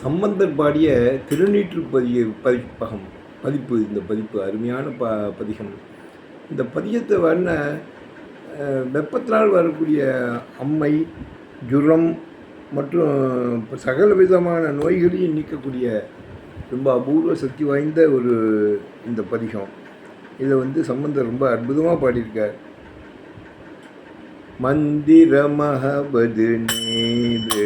சம்பந்தர் பாடிய திருநீற்று பதிய பதிப்பகம் பதிப்பு இந்த பதிப்பு அருமையான ப பதிகம். இந்த பதிகத்தை வர்ண வெப்பத்தினால் வரக்கூடிய அம்மை ஜுரம் மற்றும் சகல விதமான நோய்களையும் நீக்கக்கூடிய ரொம்ப அபூர்வ சக்தி வாய்ந்த ஒரு இந்த பதிகம். இதை வந்து சம்பந்தர் ரொம்ப அற்புதமாக பாடியிருக்கார். மந்திரமகவது நீரு.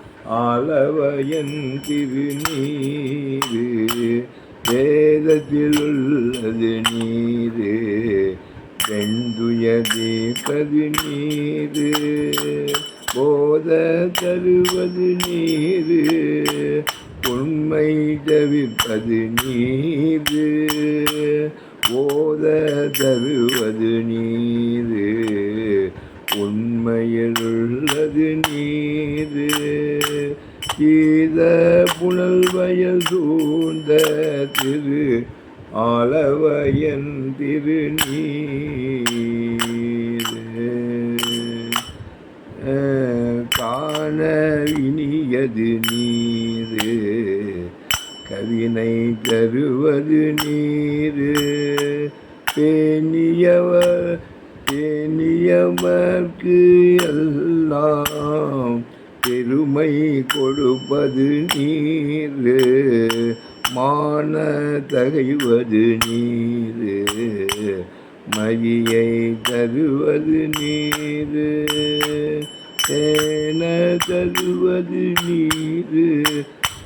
ஆலவயன் திருநீரு வேதத்தில் உள்ளது நீரு வெந்துயதே கது நீரு போத தருவது நீரு உண்மை தவிப்பது நீரு போத தருவது நீரு உண்மையில் உள்ளது நீரு. கீத புனல் வயல் சூழ்ந்த திரு ஆலவயன் திருநீரு. காண இனியது நீரு. கவினை தருவது நீரு. பேணியவர் பேணியவர்க்கு எல்லாம் பெருமை கொடுப்பது நீர். மான தகைவது நீர். மகியை தருவது நீர். தேன தருவது நீர்.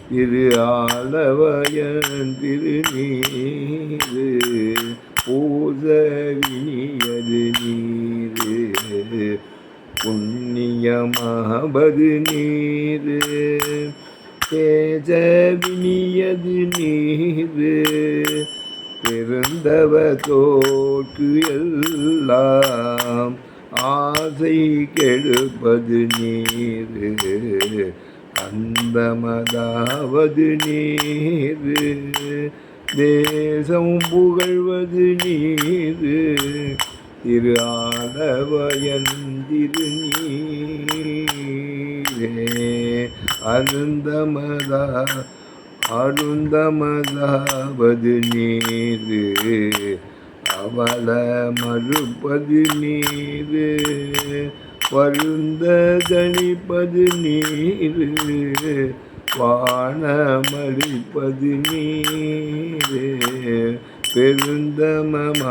திரு ஆலவயன் திருநீர். பூசவி புண்ணியமாவது நீரு. தேஜவினியது நீரு. பிறந்தவ தோற்கு எல்லாம் ஆசை கெடுப்பது நீரு. அந்தமதாவது நீரு. தேசம் புகழ்வது நீரு. திரு ஆலவயன் நீரே அருந்தமதா அருந்தமதாவது நீரு அவல மறுப்பது நீரு வருந்த கணிப்பது நீரு வானமளிப்பது நீரு. பெருந்தமமாதது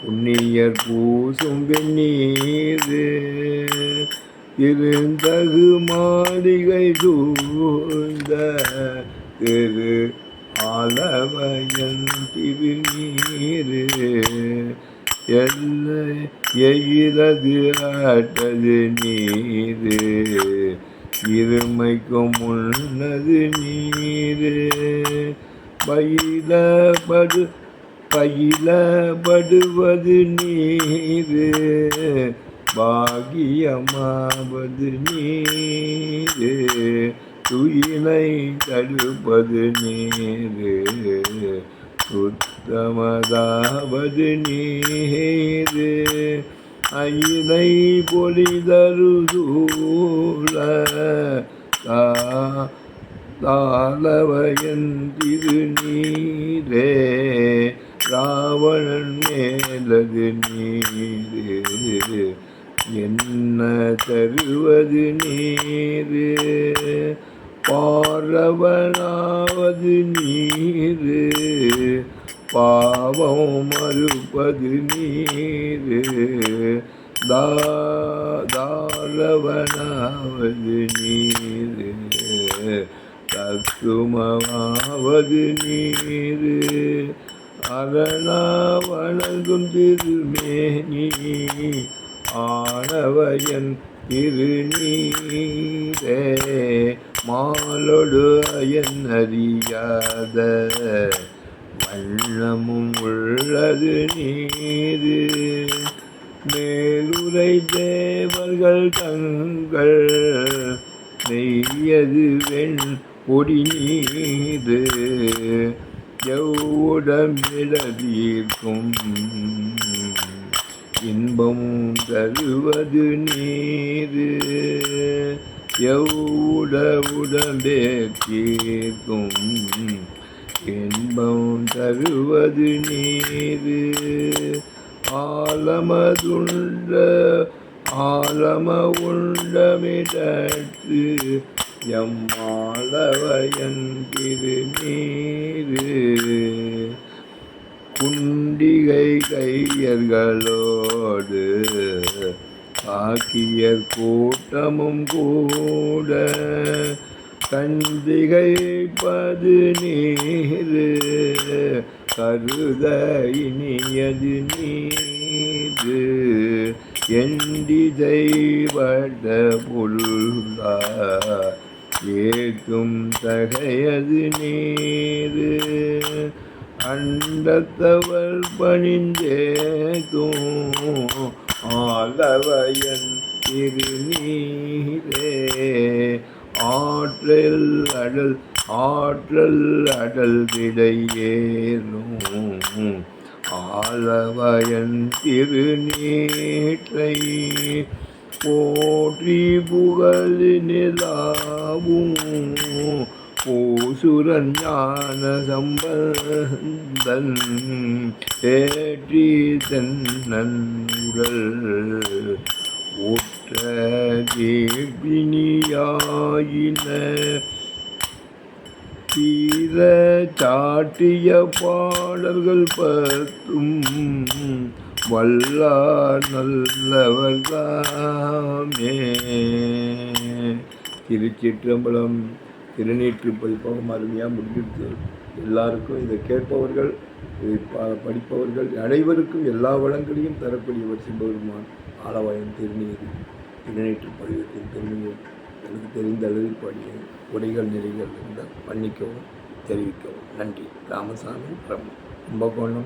புண்ணியர் பூசும் வெந்நீரு. இருந்தகு மாளிகை சூழ்ந்த திரு ஆலவயன் திருநீரு. எல்லை எயிரது ஆட்டது நீரு இருமைக்கும் முன்னது நீரு. பயிலபடு பயிலபடுவது நீரு. பாகியமாவது நீரு. துயிலை தடுப்பது நீரு. சுத்தமதாவது நீரு. அயிலை பொலிதருதூல தாளவயந்திரு நீரே ராவணன் மேலது நீரு என்ன தருவது நீரு? பாரவனாவது நீரு பாவம் மறுப்பது நீரு. தா- தாரவனாவது நீரு. தத்துமமாவது நீரு. அரணா வணங்கும் திருமேனி ஆனவயன் திருநீரே. மாலொடு அயன் அறியாத வண்ணமும் உள்ளது நீரு மேலுரை தேவர்கள் தங்கள் நெய்யது வெண் பொடி நீரு எவ்வுடம்பிடதீர்க்கும் இன்பம் தருவது நீரு எவ்வுட உடம்பே தீர்க்கும்? இன்பம் தருவது நீரு ஆலமதுண்ட ஆலம உண்டமிடற்று எம்மாளவயன் திருநீரு குண்டிகை கையர்களோடு காக்கியர் கூட்டமும் கூட கண்டிகை பது நீரு கருத இனியது நீரு எண்டிதைவட பொருளா ஏற்றும் தகையது நீரு அண்டத்தவர் பணிந்தேதும் ஆலவயன் திருநீரே ஆற்றல் அடல் ஆற்றல் அடல் விடையேனும். ஆலவயன் திருநீற்றை போற்றி புகழ் நிலாவும் பூசுரன் ஞான சம்பந்தன் ஏற்றி தன்னன் உடல். ஊற்ற தேவினியாயின தீர சாட்டிய பாடல்கள் பத்தும் வல்லா நல்லவர்தாமே. திருச்சிற்றம்பலம் திருநீற்று பதிப்பகம் அருமையாக முடிஞ்சிருச்சு எல்லாருக்கும் இதை கேட்பவர்கள் இதை படிப்பவர்கள் அனைவருக்கும் எல்லா வளங்களையும் தரக்கூடியவர் சிவபெருமான் ஆலவாயம் திருநீர். திருநீற்று பதிவத்தின் பெருமையை எனக்கு தெரிந்த அளவில் படிய உடைகள் நிறைகள் இருந்தால் மன்னிக்கவும் தெரிவிக்கவும். நன்றி. ராமசாமி பிரம்ம கும்பகோணம்.